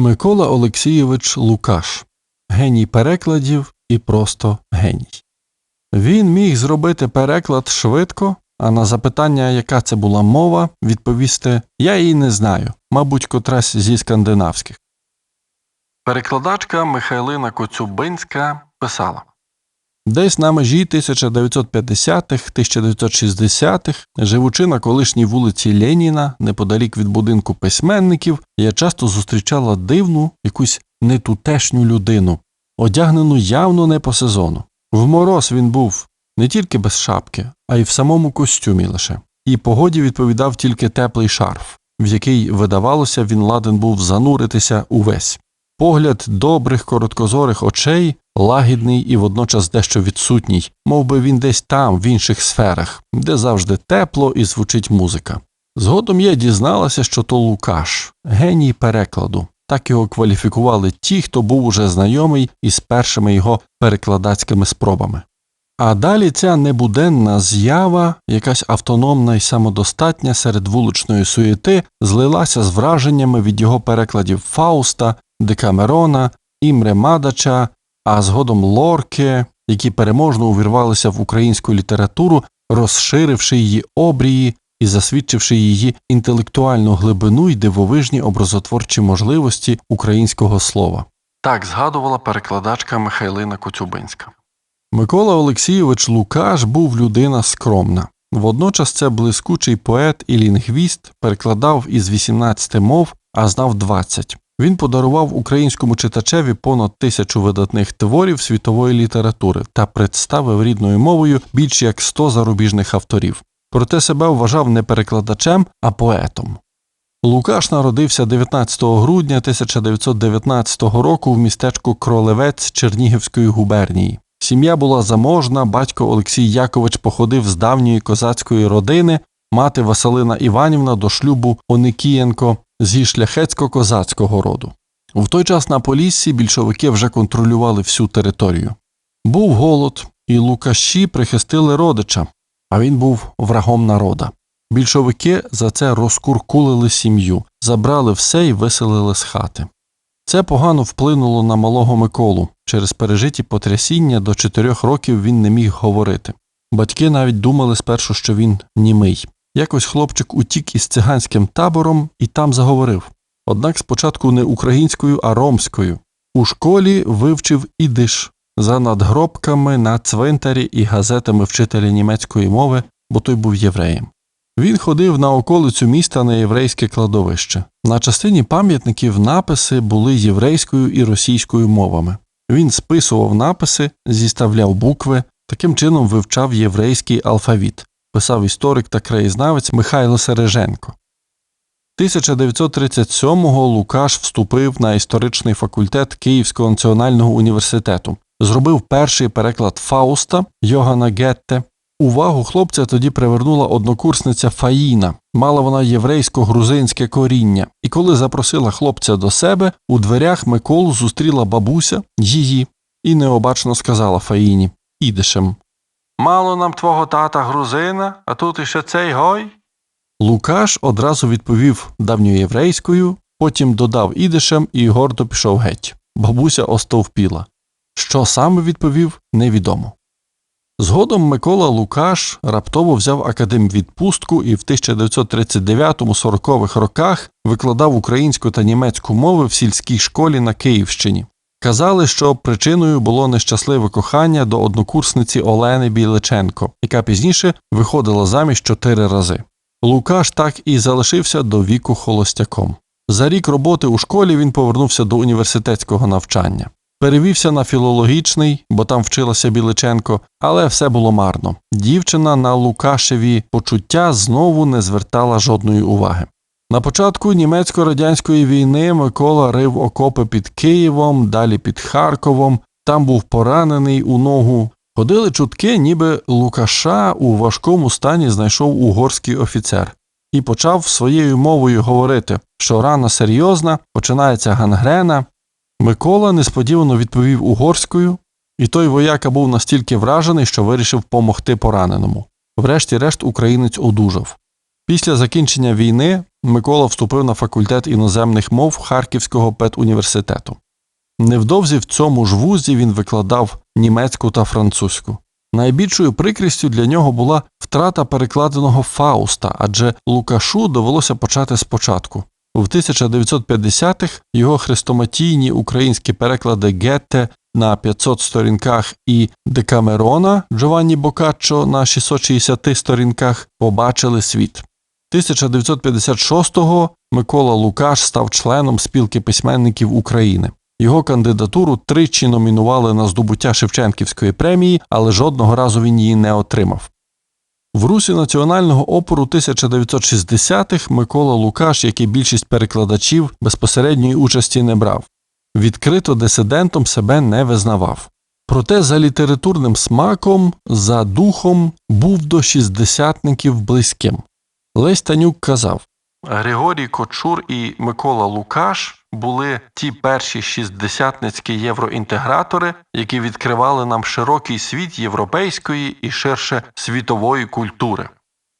Микола Олексійович Лукаш геній перекладів і просто геній. Він міг зробити переклад швидко, а на запитання, яка це була мова, відповісти Я її не знаю, мабуть, котрась зі скандинавських. Перекладачка Михайлина Коцюбинська писала Десь на межі 1950-х, 1960-х, живучи на колишній вулиці Леніна, неподалік від будинку письменників, я часто зустрічала дивну, якусь нетутешню людину, одягнену явно не по сезону. В мороз він був не тільки без шапки, а й в самому костюмі лише, і погоді відповідав тільки теплий шарф, в який, видавалося, він ладен був зануритися увесь. Погляд добрих короткозорих очей, лагідний і водночас дещо відсутній, мов би він десь там, в інших сферах, де завжди тепло і звучить музика. Згодом я дізналася, що то Лукаш, геній перекладу. Так його кваліфікували ті, хто був уже знайомий із першими його перекладацькими спробами. А далі ця небуденна з'ява, якась автономна і самодостатня серед вуличної суєти, злилася з враженнями від його перекладів Фауста, Декамерона, Імре Мадача, а згодом Лорке, які переможно увірвалися в українську літературу, розширивши її обрії і засвідчивши її інтелектуальну глибину й дивовижні образотворчі можливості українського слова. Так згадувала перекладачка Михайлина Коцюбинська. Микола Олексійович Лукаш був людина скромна. Водночас це блискучий поет і лінгвіст, перекладав із 18 мов, а знав 20. Він подарував українському читачеві понад тисячу видатних творів світової літератури та представив рідною мовою більш як 100 зарубіжних авторів. Проте себе вважав не перекладачем, а поетом. Лукаш народився 19 грудня 1919 року в містечку Кролевець Чернігівської губернії. Сім'я була заможна, батько Олексій Якович походив з давньої козацької родини, мати Василина Іванівна до шлюбу Оникієнко зі шляхетсько-козацького роду. В той час на Поліссі більшовики вже контролювали всю територію. Був голод, і Лукаші прихистили родича, а він був врагом народа. Більшовики за це розкуркулили сім'ю, забрали все і виселили з хати. Це погано вплинуло на малого Миколу. Через пережиті потрясіння до чотирьох років він не міг говорити. Батьки навіть думали спершу, що він німий. Якось хлопчик утік із циганським табором і там заговорив. Однак спочатку не українською, а ромською. У школі вивчив ідиш за надгробками на цвинтарі і газетами вчителя німецької мови, бо той був євреєм. Він ходив на околицю міста на єврейське кладовище. На частині пам'ятників написи були єврейською і російською мовами. Він списував написи, зіставляв букви, таким чином вивчав єврейський алфавіт, писав історик та краєзнавець Михайло Сереженко. 1937-го Лукаш вступив на історичний факультет Київського національного університету, зробив перший переклад Фауста Йогана Гетте. Увагу хлопця тоді привернула однокурсниця Фаїна, мала вона єврейсько-грузинське коріння, і коли запросила хлопця до себе, у дверях Миколу зустріла бабуся її і необачно сказала Фаїні ідишем. Мало нам твого тата грузина, а тут іще цей гой. Лукаш одразу відповів давньоєврейською, потім додав ідишем і гордо пішов геть. Бабуся остовпіла. Що саме відповів, невідомо. Згодом Микола Лукаш раптово взяв академвідпустку і в 1939-40-х роках викладав українську та німецьку мови в сільській школі на Київщині. Казали, що причиною було нещасливе кохання до однокурсниці Олени Біличенко, яка пізніше виходила заміж чотири рази. Лукаш так і залишився до віку холостяком. За рік роботи у школі він повернувся до університетського навчання. Перевівся на філологічний, бо там вчилася Біличенко, але все було марно. Дівчина на Лукашеві почуття знову не звертала жодної уваги. На початку німецько-радянської війни Микола рив окопи під Києвом, далі під Харковом, там був поранений у ногу. Ходили чутки, ніби Лукаша у важкому стані знайшов угорський офіцер і почав своєю мовою говорити, що рана серйозна, починається гангрена. Микола несподівано відповів угорською, і той вояка був настільки вражений, що вирішив помогти пораненому. Врешті-решт українець одужав. Після закінчення війни Микола вступив на факультет іноземних мов Харківського педуніверситету. Невдовзі в цьому ж вузі він викладав німецьку та французьку. Найбільшою прикрістю для нього була втрата перекладеного Фауста, адже Лукашу довелося почати спочатку. В 1950-х його хрестоматійні українські переклади Гетте на 500 сторінках і Декамерона Джованні Бокаччо на 660 сторінках побачили світ. 1956-го Микола Лукаш став членом спілки письменників України. Його кандидатуру тричі номінували на здобуття Шевченківської премії, але жодного разу він її не отримав. В русі національного опору 1960-х Микола Лукаш, як і більшість перекладачів, безпосередньої участі не брав. Відкрито дисидентом себе не визнавав. Проте за літературним смаком, за духом був до шістдесятників близьким. Лесь Танюк казав Григорій Кочур і Микола Лукаш були ті перші шістдесятницькі євроінтегратори, які відкривали нам широкий світ європейської і ширше світової культури.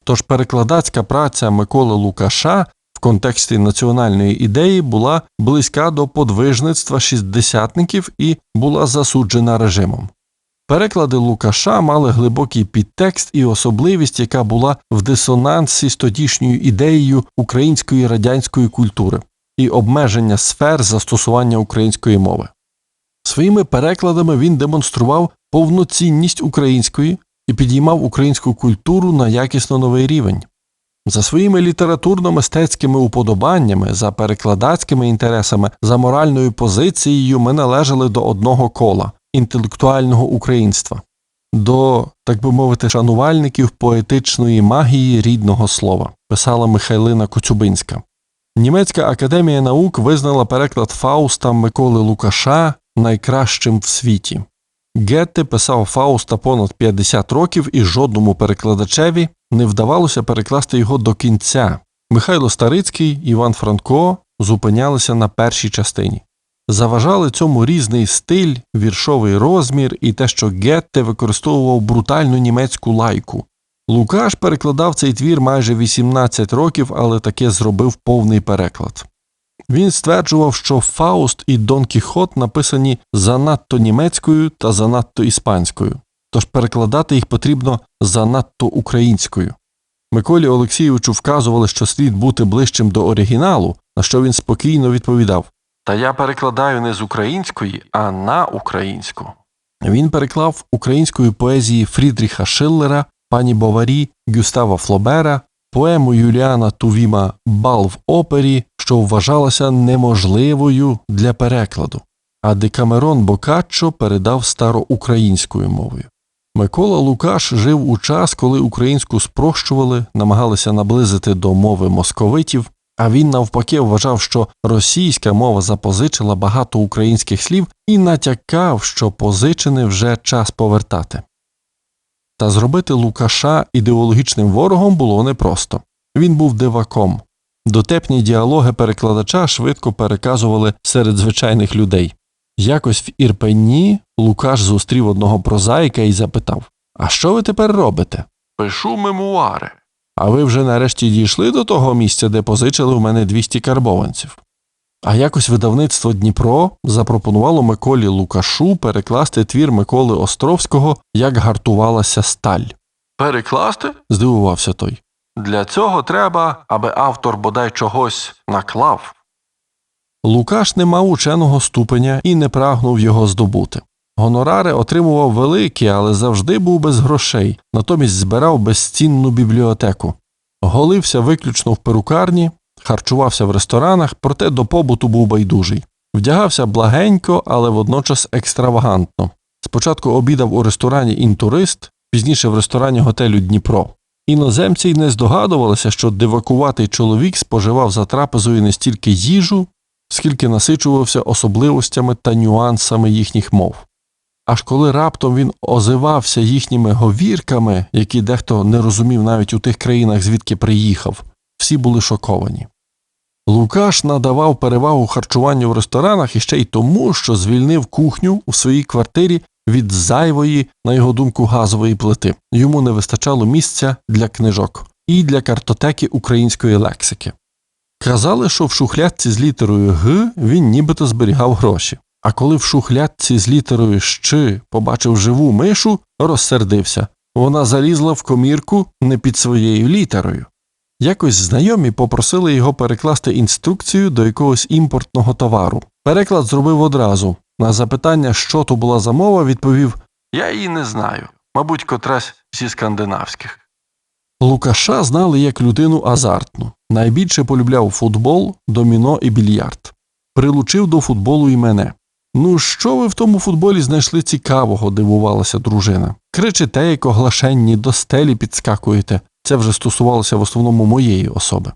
Тож перекладацька праця Миколи Лукаша в контексті національної ідеї була близька до подвижництва шістдесятників і була засуджена режимом. Переклади Лукаша мали глибокий підтекст і особливість, яка була в дисонансі з тодішньою ідеєю української радянської культури і обмеження сфер застосування української мови. Своїми перекладами він демонстрував повноцінність української і підіймав українську культуру на якісно новий рівень. За своїми літературно-мистецькими уподобаннями, за перекладацькими інтересами, за моральною позицією ми належали до одного кола інтелектуального українства, до, так би мовити, шанувальників поетичної магії рідного слова, писала Михайлина Коцюбинська. Німецька академія наук визнала переклад Фауста Миколи Лукаша найкращим в світі. Гетте писав Фауста понад 50 років і жодному перекладачеві не вдавалося перекласти його до кінця. Михайло Старицький, Іван Франко зупинялися на першій частині. Заважали цьому різний стиль, віршовий розмір і те, що Гетте використовував брутальну німецьку лайку. Лукаш перекладав цей твір майже 18 років, але таки зробив повний переклад. Він стверджував, що Фауст і Дон Кіхот написані занадто німецькою та занадто іспанською, тож перекладати їх потрібно занадто українською. Миколі Олексійовичу вказували, що слід бути ближчим до оригіналу, на що він спокійно відповідав Та я перекладаю не з української, а на українську. Він переклав української поезії Фрідріха Шиллера, пані Боварі, Гюстава Флобера, поему Юліана Тувіма Бал в опері, що вважалася неможливою для перекладу, а Декамерон Бокаччо передав староукраїнською мовою. Микола Лукаш жив у час, коли українську спрощували, намагалися наблизити до мови московитів, а він навпаки вважав, що російська мова запозичила багато українських слів і натякав, що позичене вже час повертати. Та зробити Лукаша ідеологічним ворогом було непросто. Він був диваком. Дотепні діалоги перекладача швидко переказували серед звичайних людей. Якось в Ірпенні Лукаш зустрів одного прозаїка і запитав А що ви тепер робите? Пишу мемуари. А ви вже нарешті дійшли до того місця, де позичили в мене 200 карбованців. А якось видавництво Дніпро запропонувало Миколі Лукашу перекласти твір Миколи Островського Як гартувалася сталь. Перекласти? здивувався той. Для цього треба, аби автор бодай чогось наклав. Лукаш не мав ученого ступеня і не прагнув його здобути. Гонорари отримував великі, але завжди був без грошей, натомість збирав безцінну бібліотеку. Голився виключно в перукарні, харчувався в ресторанах, проте до побуту був байдужий. Вдягався благенько, але водночас екстравагантно. Спочатку обідав у ресторані інтурист, пізніше в ресторані готелю Дніпро. Іноземці й не здогадувалися, що дивакуватий чоловік споживав за трапезою не стільки їжу, скільки насичувався особливостями та нюансами їхніх мов. Аж коли раптом він озивався їхніми говірками, які дехто не розумів навіть у тих країнах, звідки приїхав, всі були шоковані. Лукаш надавав перевагу харчуванню в ресторанах іще й тому, що звільнив кухню у своїй квартирі від зайвої, на його думку, газової плити. Йому не вистачало місця для книжок. і для картотеки української лексики. Казали, що в шухлядці з літерою Г він нібито зберігав гроші. А коли в шухлядці з літерою Щ побачив живу мишу, розсердився. Вона залізла в комірку не під своєю літерою. Якось знайомі попросили його перекласти інструкцію до якогось імпортного товару. Переклад зробив одразу. На запитання, що то була за мова, відповів Я її не знаю, мабуть, котрась зі скандинавських. Лукаша знали як людину азартну. Найбільше полюбляв футбол, доміно і більярд. Прилучив до футболу і мене. Ну, що ви в тому футболі знайшли цікавого, дивувалася дружина. Кричите, як оглашенні, до стелі підскакуєте. Це вже стосувалося в основному моєї особи.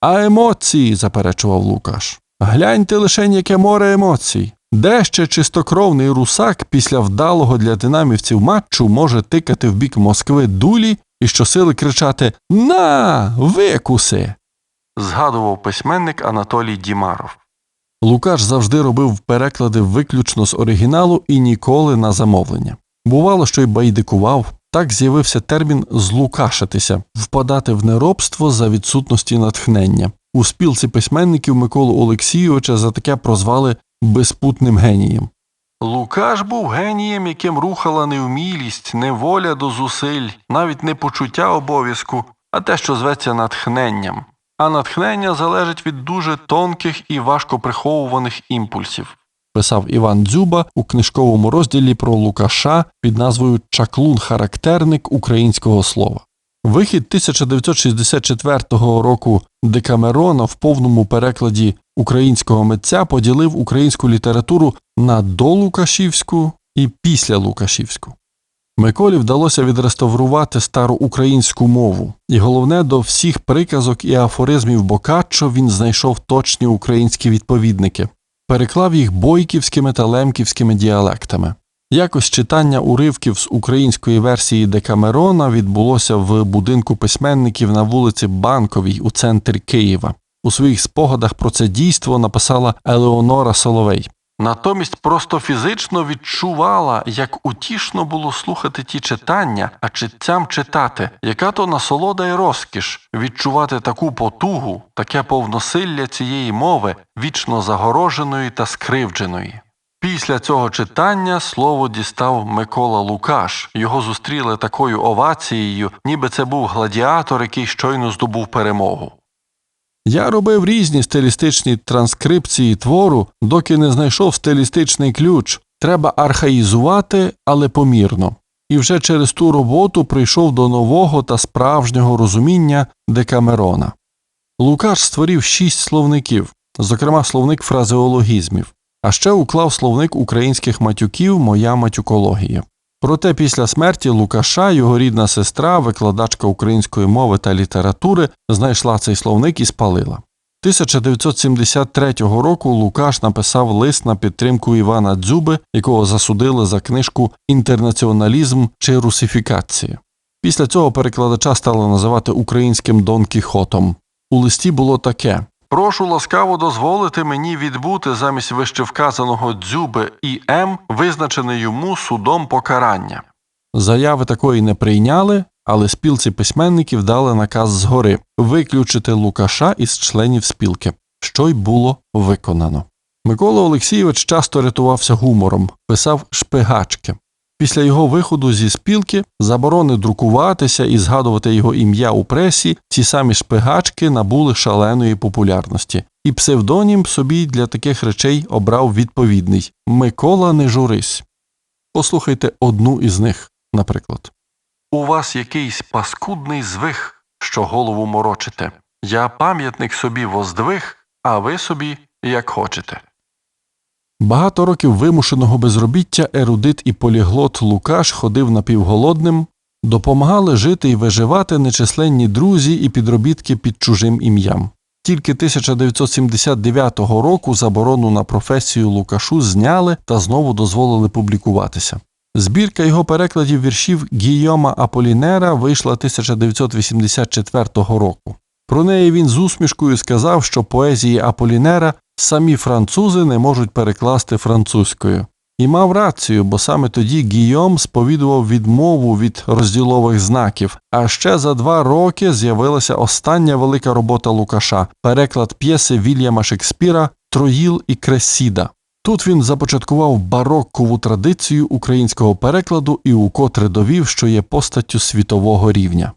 А емоції, заперечував Лукаш. Гляньте лише яке море емоцій. Де ще чистокровний русак після вдалого для динамівців матчу може тикати в бік Москви дулі і щосили кричати На, викуси. згадував письменник Анатолій Дімаров. Лукаш завжди робив переклади виключно з оригіналу і ніколи на замовлення. Бувало, що й байдикував, так з'явився термін злукашитися, впадати в неробство за відсутності натхнення. У спілці письменників Миколу Олексійовича за таке прозвали безпутним генієм. Лукаш був генієм, яким рухала невмілість, неволя до зусиль, навіть не почуття обов'язку, а те, що зветься натхненням. А натхнення залежить від дуже тонких і важко приховуваних імпульсів. Писав Іван Дзюба у книжковому розділі про Лукаша під назвою Чаклун-характерник українського слова. Вихід 1964 року Декамерона в повному перекладі українського митця поділив українську літературу на долукашівську і після Лукашівську. Миколі вдалося відреставрувати стару українську мову, і головне, до всіх приказок і афоризмів Бокаччо він знайшов точні українські відповідники, переклав їх бойківськими та лемківськими діалектами. Якось читання уривків з української версії Декамерона відбулося в будинку письменників на вулиці Банковій у центрі Києва. У своїх спогадах про це дійство написала Елеонора Соловей. Натомість просто фізично відчувала, як утішно було слухати ті читання, а читцям читати, яка то насолода й розкіш відчувати таку потугу, таке повносилля цієї мови, вічно загороженої та скривдженої. Після цього читання слово дістав Микола Лукаш. Його зустріли такою овацією, ніби це був гладіатор, який щойно здобув перемогу. Я робив різні стилістичні транскрипції твору, доки не знайшов стилістичний ключ. Треба архаїзувати, але помірно. І вже через ту роботу прийшов до нового та справжнього розуміння Декамерона. Лукаш створив шість словників, зокрема словник фразеологізмів, а ще уклав словник українських матюків Моя матюкологія. Проте після смерті Лукаша його рідна сестра, викладачка української мови та літератури, знайшла цей словник і спалила. 1973 року Лукаш написав лист на підтримку Івана Дзюби, якого засудили за книжку Інтернаціоналізм чи русифікація. Після цього перекладача стали називати українським Дон Кіхотом. У листі було таке Прошу ласкаво дозволити мені відбути замість вищевказаного дзюби і М, визначене йому судом покарання. Заяви такої не прийняли, але спілці письменників дали наказ згори виключити Лукаша із членів спілки, що й було виконано. Микола Олексійович часто рятувався гумором, писав шпигачки. Після його виходу зі спілки заборони друкуватися і згадувати його ім'я у пресі, ці самі шпигачки набули шаленої популярності, і псевдонім собі для таких речей обрав відповідний Микола не журись. Послухайте одну із них, наприклад. У вас якийсь паскудний звих, що голову морочите. Я пам'ятник собі воздвиг, а ви собі як хочете. Багато років вимушеного безробіття ерудит і поліглот Лукаш ходив напівголодним, допомагали жити і виживати нечисленні друзі і підробітки під чужим ім'ям. Тільки 1979 року заборону на професію Лукашу зняли та знову дозволили публікуватися. Збірка його перекладів віршів Гійома Аполінера вийшла 1984 року. Про неї він з усмішкою сказав, що поезії Аполінера самі французи не можуть перекласти французькою. І мав рацію, бо саме тоді Гійом сповідував відмову від розділових знаків. А ще за два роки з'явилася остання велика робота Лукаша переклад п'єси Вільяма Шекспіра Троїл і Кресіда. Тут він започаткував бароккову традицію українського перекладу і укотре довів, що є постаттю світового рівня.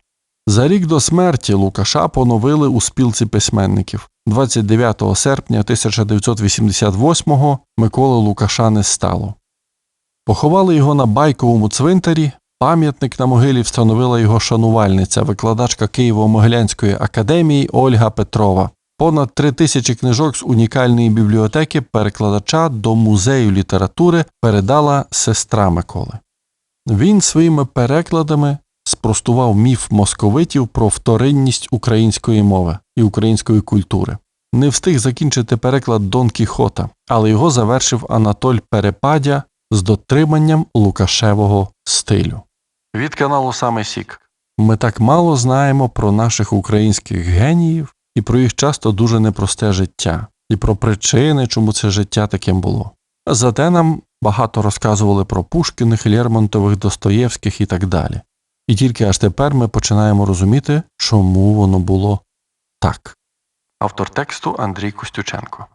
За рік до смерті Лукаша поновили у спілці письменників. 29 серпня 1988-го Миколи Лукаша не стало. Поховали його на байковому цвинтарі. Пам'ятник на могилі встановила його шанувальниця, викладачка Києво-Могилянської академії Ольга Петрова. Понад три тисячі книжок з унікальної бібліотеки перекладача до музею літератури передала сестра Миколи. Він своїми перекладами спростував міф московитів про вторинність української мови і української культури. Не встиг закінчити переклад Дон Кіхота, але його завершив Анатоль Перепадя з дотриманням Лукашевого стилю. Від каналу Саме Сік. Ми так мало знаємо про наших українських геніїв і про їх часто дуже непросте життя, і про причини, чому це життя таким було. Зате нам багато розказували про Пушкіних, Лермонтових, Достоєвських і так далі. І тільки аж тепер ми починаємо розуміти, чому воно було так. Автор тексту Андрій Костюченко.